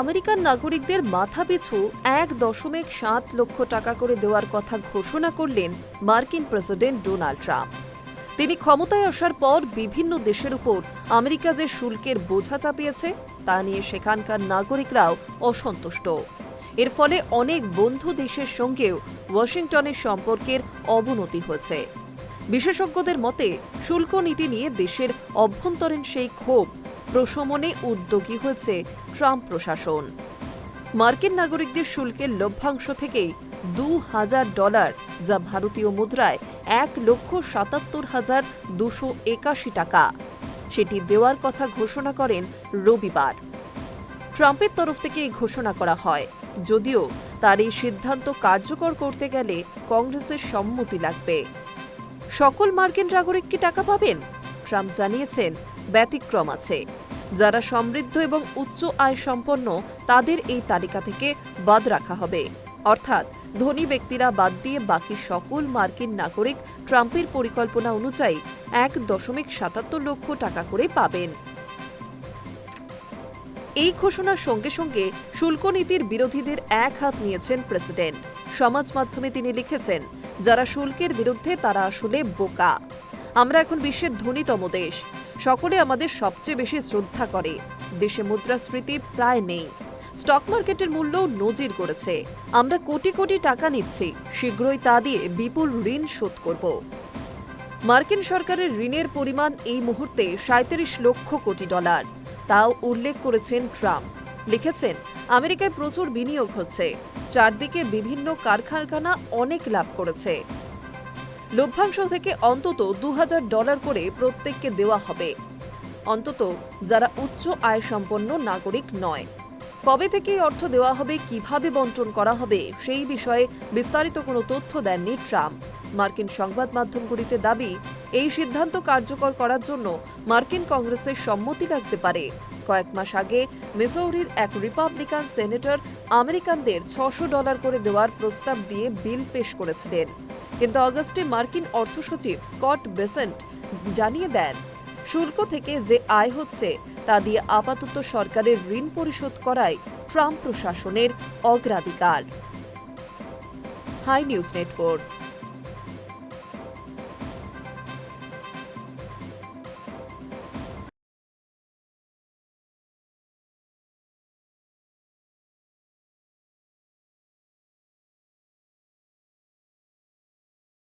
American নাগরিকদের মাথাপিছু এক দশমিক সাত লক্ষ টাকা করে দেওয়ার কথা ঘোষণা করলেন মার্কিন প্রেসিডেন্ট ডোনাল্ড ট্রাম্প। তিনি ক্ষমতায় আসার পর বিভিন্ন দেশের উপর আমেরিকা যে শুল্কের বোঝা চাপিয়েছে, তা নিয়ে সেখানকার নাগরিকরাও অসন্তুষ্ট। এর ফলে অনেক বন্ধু দেশের সঙ্গেও ওয়াশিংটনের সম্পর্কের অবনতি হয়েছে। বিশেষজ্ঞদের মতে, শুল্ক নীতি নিয়ে দেশের অভ্যন্তরীণ সেই ক্ষোভ প্রশমনে উদ্যোগী হয়েছে ট্রাম্প প্রশাসন। মার্কিন নাগরিকদের শুল্কের লভ্যাংশ থেকেই দু হাজার ডলার যা ভারতীয় মুদ্রায় এক লক্ষ সাতাত্তর হাজার দুশো একাশি টাকা। সেটি দেওয়ার কথা ঘোষণা করেন রবিবার। ট্রাম্পের তরফ থেকে এই ঘোষণা করা হয়, যদিও তার এই সিদ্ধান্ত কার্যকর করতে গেলে কংগ্রেসের সম্মতি লাগবে। সকল মার্কিন নাগরিক কি টাকা পাবেন? ট্রাম্প জানিয়েছেন ব্যতিক্রম আছে। যারা সমৃদ্ধ এবং উচ্চ আয় সম্পন্ন, তাদের এই তালিকা থেকে বাদ রাখা হবে। অর্থাৎ, ধনী ব্যক্তিরা বাদ দিয়ে বাকি সকল মার্কিন নাগরিক ট্রাম্পের পরিকল্পনা অনুযায়ী এক দশমিক সাতাত্তর লক্ষ টাকা করে পাবেন। এই ঘোষণার সঙ্গে সঙ্গে শুল্ক নীতির বিরোধীদের এক হাত নিয়েছেন প্রেসিডেন্ট। সমাজ মাধ্যমে তিনি লিখেছেন, যারা শুল্কের বিরুদ্ধে তারা আসলে বোকা। আমরা এখন বিশ্বের ধনীতম দেশ। সকলে আমাদের সবচেয়ে বেশি শ্রদ্ধা করে। দেশে মুদ্রাস্ফীতি প্রায় নেই। স্টক মার্কেটের মূল্য নজির করেছে। আমরা কোটি কোটি টাকা নিচ্ছি। শীঘ্রই তা দিয়ে বিপুল ঋণ শোধ করব। মার্কিন সরকারের ঋণের পরিমাণ এই মুহূর্তে সাঁত্রিশ লক্ষ কোটি ডলার। তাও উল্লেখ করেছেন ট্রাম্প। লিখেছেন, আমেরিকায় প্রচুর বিনিয়োগ হচ্ছে। চারদিকে বিভিন্ন কারখানা অনেক লাভ করেছে। লভ্যাংশ থেকে অন্তত দু হাজার ডলার করে প্রত্যেককে দেওয়া হবে। অন্তত যারা উচ্চ আয় সম্পন্ন নাগরিক নয়। কবে থেকে অর্থ দেওয়া হবে, কীভাবে বন্টন করা হবে, সেই বিষয়ে বিস্তারিত কোনো তথ্য দেননি ট্রাম্প। মার্কিন সংবাদ মাধ্যমগুলিতে দাবি, এই সিদ্ধান্ত কার্যকর করার জন্য মার্কিন কংগ্রেসের সম্মতি লাগতে পারে। কয়েক মাস আগে মিসৌরির এক রিপাবলিকান সেনেটর আমেরিকানদের ছশো ডলার করে দেওয়ার প্রস্তাব দিয়ে বিল পেশ করেছিলেন। কিন্তু অগস্টে মার্কিন অর্থ সচিব স্কট বেসেন্ট জানিয়ে দেন, শুল্ক থেকে যে আয় হচ্ছে, তা দিয়ে আপাতত সরকারের ঋণ পরিশোধ করায় ট্রাম্প প্রশাসনের অগ্রাধিকার। Hi news network.